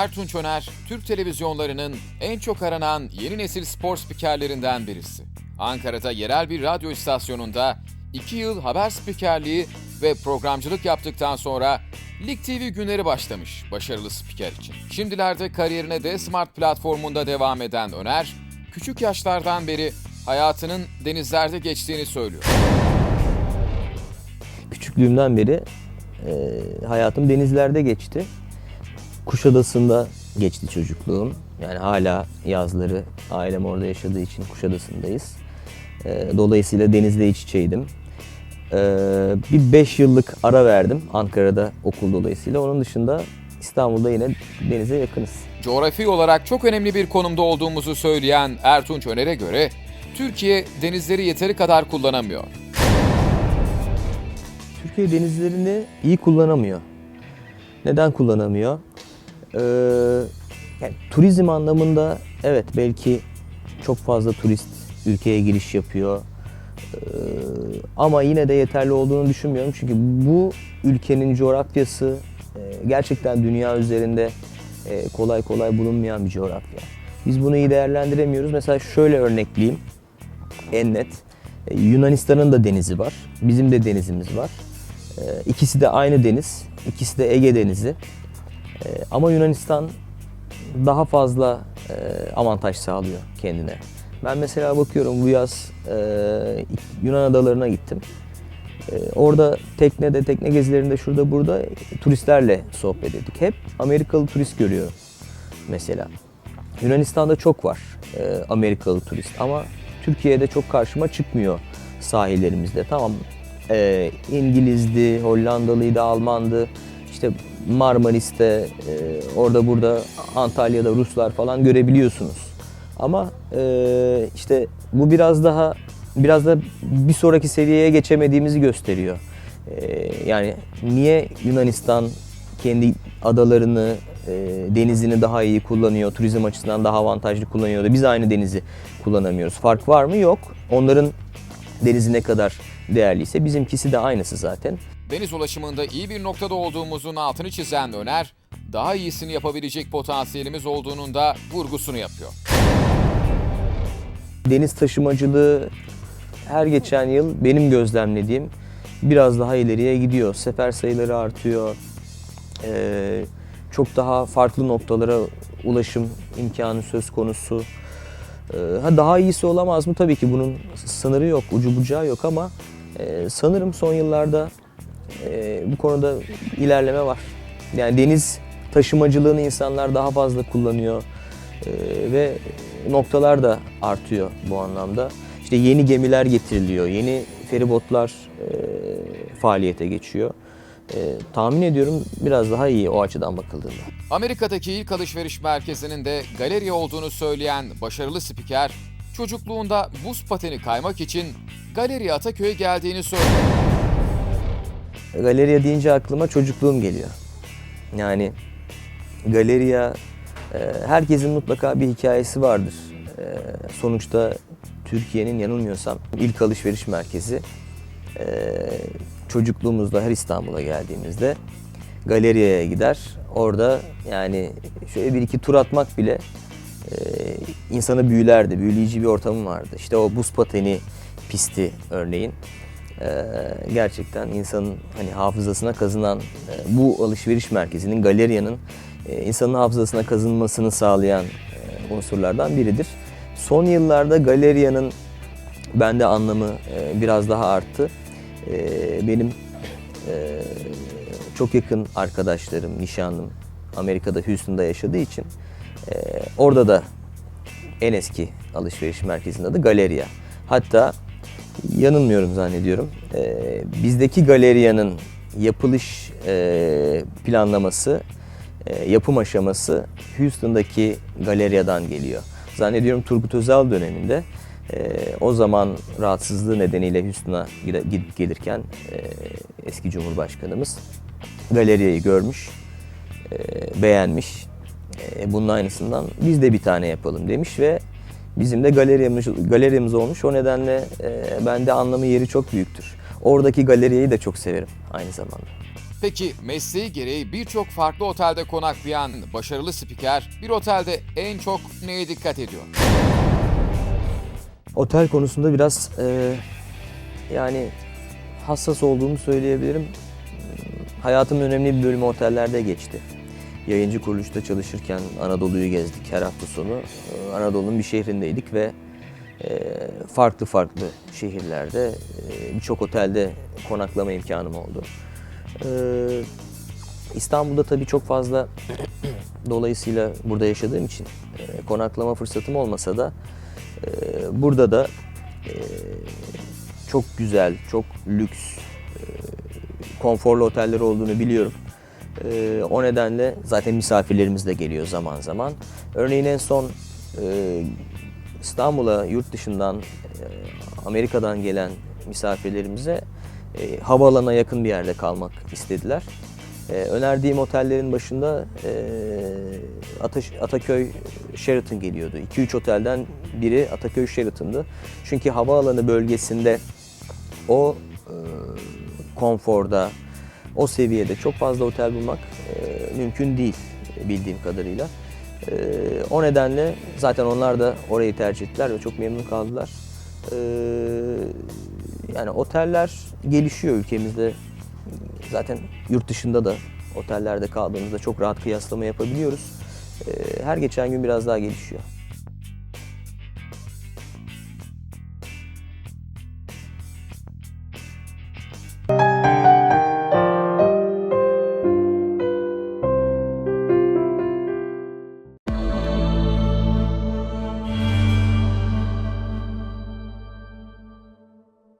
Ertunç Öner, Türk televizyonlarının en çok aranan yeni nesil spor spikerlerinden birisi. Ankara'da yerel bir radyo istasyonunda 2 yıl haber spikerliği ve programcılık yaptıktan sonra Lig TV günleri başlamış başarılı spiker için. Şimdilerde kariyerine de Smart platformunda devam eden Öner, küçük yaşlardan beri hayatının denizlerde geçtiğini söylüyor. Küçüklüğümden beri e, hayatım denizlerde geçti. Kuşadası'nda geçti çocukluğum. Yani hala yazları ailem orada yaşadığı için Kuşadası'ndayız. E, dolayısıyla denizle iç içeydim. E, bir 5 yıllık ara verdim Ankara'da okul dolayısıyla. Onun dışında İstanbul'da yine denize yakınız. Coğrafi olarak çok önemli bir konumda olduğumuzu söyleyen Ertunç Öner'e göre Türkiye denizleri yeteri kadar kullanamıyor. Türkiye denizlerini iyi kullanamıyor. Neden kullanamıyor? Ee, yani turizm anlamında evet belki çok fazla turist ülkeye giriş yapıyor. Ee, ama yine de yeterli olduğunu düşünmüyorum. Çünkü bu ülkenin coğrafyası e, gerçekten dünya üzerinde e, kolay kolay bulunmayan bir coğrafya. Biz bunu iyi değerlendiremiyoruz. Mesela şöyle örnekleyeyim en net. E, Yunanistan'ın da denizi var. Bizim de denizimiz var. E, İkisi de aynı deniz. İkisi de Ege Denizi. E, Ama Yunanistan daha fazla e, avantaj sağlıyor kendine. Ben mesela bakıyorum bu yaz e, Yunan adalarına gittim. E, Orada teknede, tekne gezilerinde şurada burada turistlerle sohbet ettik. Hep Amerikalı turist görüyorum mesela. Yunanistan'da çok var Amerikalı turist ama Türkiye'de çok karşıma çıkmıyor sahillerimizde. Tamam e, İngilizdi, Hollandalıydı, Almandı, işte Marmaris'te, e, orada burada Antalya'da Ruslar falan görebiliyorsunuz. Ama e, işte bu biraz daha biraz da bir sonraki seviyeye geçemediğimizi gösteriyor. E, yani niye Yunanistan kendi adalarını, e, denizini daha iyi kullanıyor, turizm açısından daha avantajlı kullanıyor da biz aynı denizi kullanamıyoruz. Fark var mı? Yok. Onların denizi ne kadar değerliyse bizimkisi de aynısı zaten. Deniz ulaşımında iyi bir noktada olduğumuzun altını çizen Öner, daha iyisini yapabilecek potansiyelimiz olduğunun da vurgusunu yapıyor. Deniz taşımacılığı her geçen yıl benim gözlemlediğim biraz daha ileriye gidiyor. Sefer sayıları artıyor. Ee, çok daha farklı noktalara ulaşım imkanı söz konusu. Ee, ha daha iyisi olamaz mı? Tabii ki bunun sınırı yok, ucu bucağı yok ama e, sanırım son yıllarda e, bu konuda ilerleme var. Yani deniz taşımacılığını insanlar daha fazla kullanıyor e, ve noktalar da artıyor bu anlamda. İşte yeni gemiler getiriliyor, yeni feribotlar e, faaliyete geçiyor. E, tahmin ediyorum biraz daha iyi o açıdan bakıldığında. Amerika'daki ilk alışveriş merkezinin de galeri olduğunu söyleyen başarılı spiker, çocukluğunda buz pateni kaymak için Galeri Ataköy'e geldiğini söylüyor. Galeriya deyince aklıma çocukluğum geliyor. Yani galeriya e, herkesin mutlaka bir hikayesi vardır. E, sonuçta Türkiye'nin yanılmıyorsam ilk alışveriş merkezi. E, çocukluğumuzda her İstanbul'a geldiğimizde galeriyaya gider. Orada yani şöyle bir iki tur atmak bile e, insanı büyülerdi. Büyüleyici bir ortamı vardı. İşte o buz pateni pisti örneğin. Ee, gerçekten insanın hani hafızasına kazınan e, bu alışveriş merkezinin, galeriyanın e, insanın hafızasına kazınmasını sağlayan e, unsurlardan biridir. Son yıllarda galeriyanın bende anlamı e, biraz daha arttı. E, benim e, çok yakın arkadaşlarım, nişanlım Amerika'da Houston'da yaşadığı için e, orada da en eski alışveriş merkezinin adı Galeriya. Hatta yanılmıyorum zannediyorum. Ee, bizdeki galeriyanın yapılış e, planlaması, e, yapım aşaması Houston'daki galeriyadan geliyor. Zannediyorum Turgut Özal döneminde e, o zaman rahatsızlığı nedeniyle Houston'a gidip gelirken e, eski Cumhurbaşkanımız galeriyayı görmüş, e, beğenmiş. E, bunun aynısından biz de bir tane yapalım demiş ve bizim de galeriyamız, galerimiz olmuş. O nedenle e, bende anlamı yeri çok büyüktür. Oradaki galeriyi de çok severim aynı zamanda. Peki mesleği gereği birçok farklı otelde konaklayan başarılı spiker bir otelde en çok neye dikkat ediyor? Otel konusunda biraz e, yani hassas olduğumu söyleyebilirim. Hayatımın önemli bir bölümü otellerde geçti. Yayıncı kuruluşta çalışırken Anadolu'yu gezdik her hafta sonu. Ee, Anadolu'nun bir şehrindeydik ve e, farklı farklı şehirlerde e, birçok otelde konaklama imkanım oldu. Ee, İstanbul'da tabii çok fazla dolayısıyla burada yaşadığım için e, konaklama fırsatım olmasa da burada da çok güzel, çok lüks, konforlu oteller olduğunu biliyorum. E, o nedenle zaten misafirlerimiz de geliyor zaman zaman. Örneğin en son e, İstanbul'a yurt dışından, e, Amerika'dan gelen misafirlerimize e, havaalanına yakın bir yerde kalmak istediler. E, önerdiğim otellerin başında e, Ataş- Ataköy Sheraton geliyordu. 2-3 otelden biri Ataköy Sheraton'dı. Çünkü havaalanı bölgesinde o e, konforda, o seviyede çok fazla otel bulmak e, mümkün değil bildiğim kadarıyla. E, o nedenle zaten onlar da orayı tercih ettiler ve çok memnun kaldılar. E, yani oteller gelişiyor ülkemizde. Zaten yurt dışında da otellerde kaldığımızda çok rahat kıyaslama yapabiliyoruz. E, her geçen gün biraz daha gelişiyor.